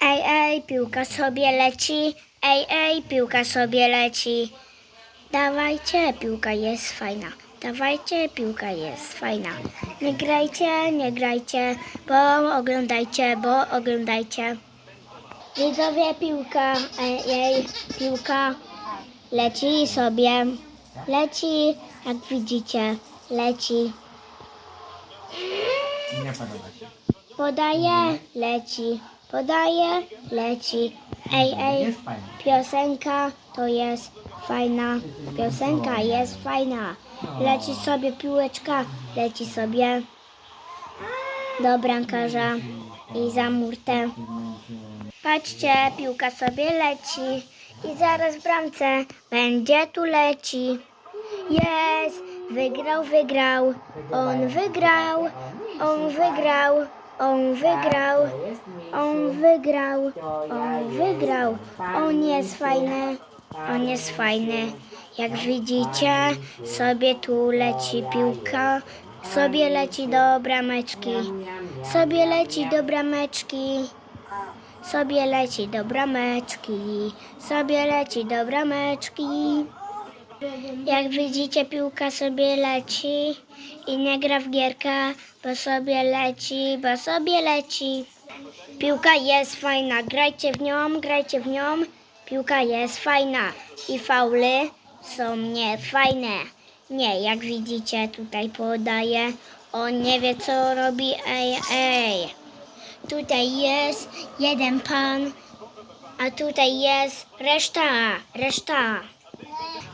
Ej, ej, piłka sobie leci. Ej, ej, piłka sobie leci. Dawajcie, piłka jest fajna. Dawajcie, piłka jest fajna. Nie grajcie, nie grajcie, bo oglądajcie, bo oglądajcie. Widzowie, piłka, ej, ej, piłka leci sobie. Leci, jak widzicie, leci. Nie podoba się. Podaje, leci. Podaje, leci. Ej, ej, piosenka to jest fajna. Piosenka jest fajna. Leci sobie piłeczka, leci sobie do bramkarza i za murtę. Patrzcie, piłka sobie leci i zaraz w bramce będzie tu leci. Jest, wygrał, wygrał, on wygrał, on wygrał, on wygrał, on wygrał, on wygrał, on jest fajny, on jest fajny. Jak widzicie, sobie tu leci piłka, sobie leci do brameczki, sobie leci do brameczki. Sobie leci do brameczki, sobie leci do brameczki. Jak widzicie, piłka sobie leci i nie gra w gierkę, bo sobie leci, bo sobie leci. Piłka jest fajna, grajcie w nią, grajcie w nią. Piłka jest fajna i fauly są niefajne. Nie, jak widzicie, tutaj podaje. On nie wie, co robi, ej, ej. Tutaj jest jeden pan, a tutaj jest reszta, reszta.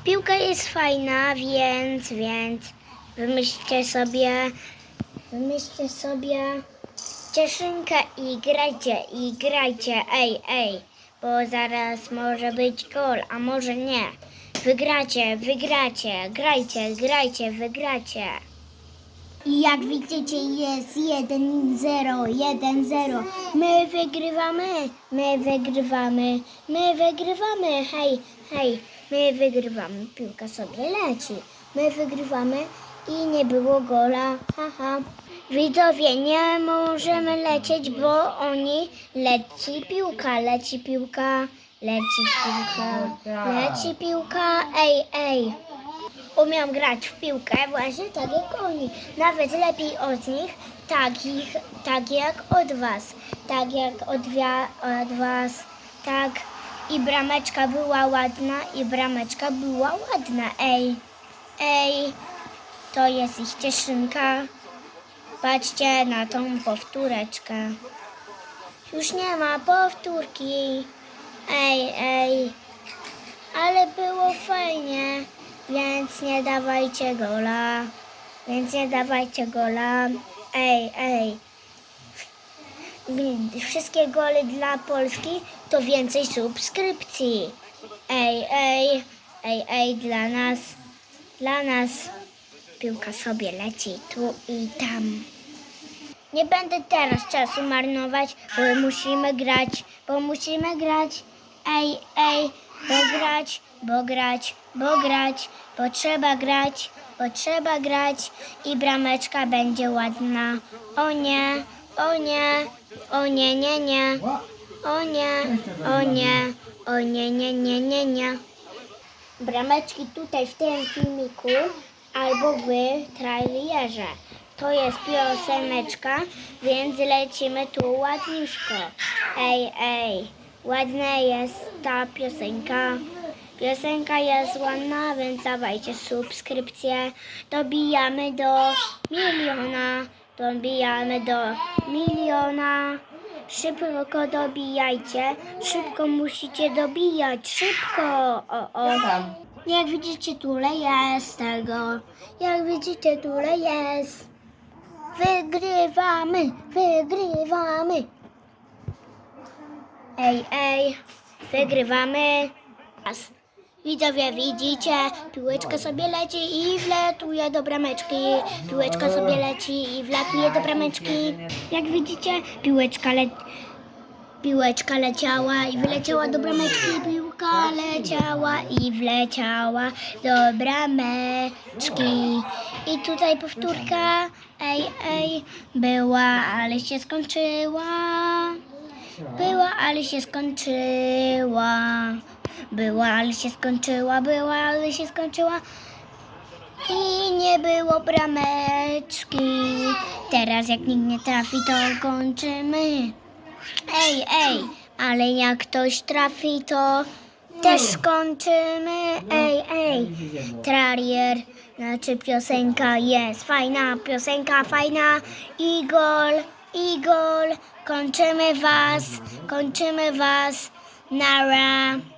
Piłka jest fajna, więc, więc wymyślcie sobie, wymyślcie sobie cieszynkę i grajcie, i grajcie, ej, ej, bo zaraz może być gol, a może nie. Wygracie, wygracie, grajcie, grajcie, wygracie. I jak widzicie jest 1-0, 1-0. My wygrywamy, my wygrywamy, my wygrywamy, hej, hej, my wygrywamy. Piłka sobie leci. My wygrywamy i nie było gola, haha. Widzowie, nie możemy lecieć, bo oni leci piłka, leci piłka, leci piłka, leci piłka, ej, ej. Umiem grać w piłkę właśnie tak jak oni. Nawet lepiej od nich, takich, tak jak od was. Tak jak od, od was. Tak. I brameczka była ładna, i brameczka była ładna. Ej, ej, to jest ich cieszynka. Patrzcie na tą powtóreczkę. Już nie ma powtórki. Ej, ej. Ale było fajnie, więc nie dawajcie gola. Więc nie dawajcie gola. Ej, ej. Wszystkie gole dla Polski to więcej subskrypcji. Ej, ej, ej, ej, dla nas, dla nas piłka sobie leci tu i tam. Nie będę teraz czasu marnować, bo musimy grać, bo musimy grać. Ej, ej, bo grać, bo grać, bo grać, bo trzeba grać, bo trzeba grać i brameczka będzie ładna. O nie, o nie, o nie, nie, nie, o nie, o nie, o nie, nie, nie, nie, nie. Brameczki tutaj w tym filmiku albo w trailerze. To jest pioseneczka, więc lecimy tu ładniuszko. Ej, ej, ładna jest ta piosenka. Piosenka jest ładna, więc dawajcie subskrypcję. Dobijamy do miliona. Dobijamy do miliona. Szybko dobijajcie. Szybko musicie dobijać. Szybko. O, o. Jak widzicie, tule jest tego. Jak widzicie, tule jest. Wygrywamy, wygrywamy. Ej, ej, wygrywamy. Raz. Widzowie, widzicie, piłeczka sobie leci i wlatuje do brameczki. Piłeczka sobie leci i wlatuje do brameczki. Jak widzicie, piłeczka leci. Piłeczka leciała i wyleciała do brameczki, piłka leciała i wleciała do brameczki. I tutaj powtórka, ej, ej, była, ale się skończyła. Była, ale się skończyła. Była, ale się skończyła, była, ale się skończyła. I nie było brameczki. Teraz jak nikt nie trafi, to kończymy. Ej, ej, ale jak ktoś trafi, to też skończymy. Ej, ej. Trarier, znaczy piosenka jest fajna, piosenka fajna. Igol, Igol, kończymy was, kończymy was. Nara.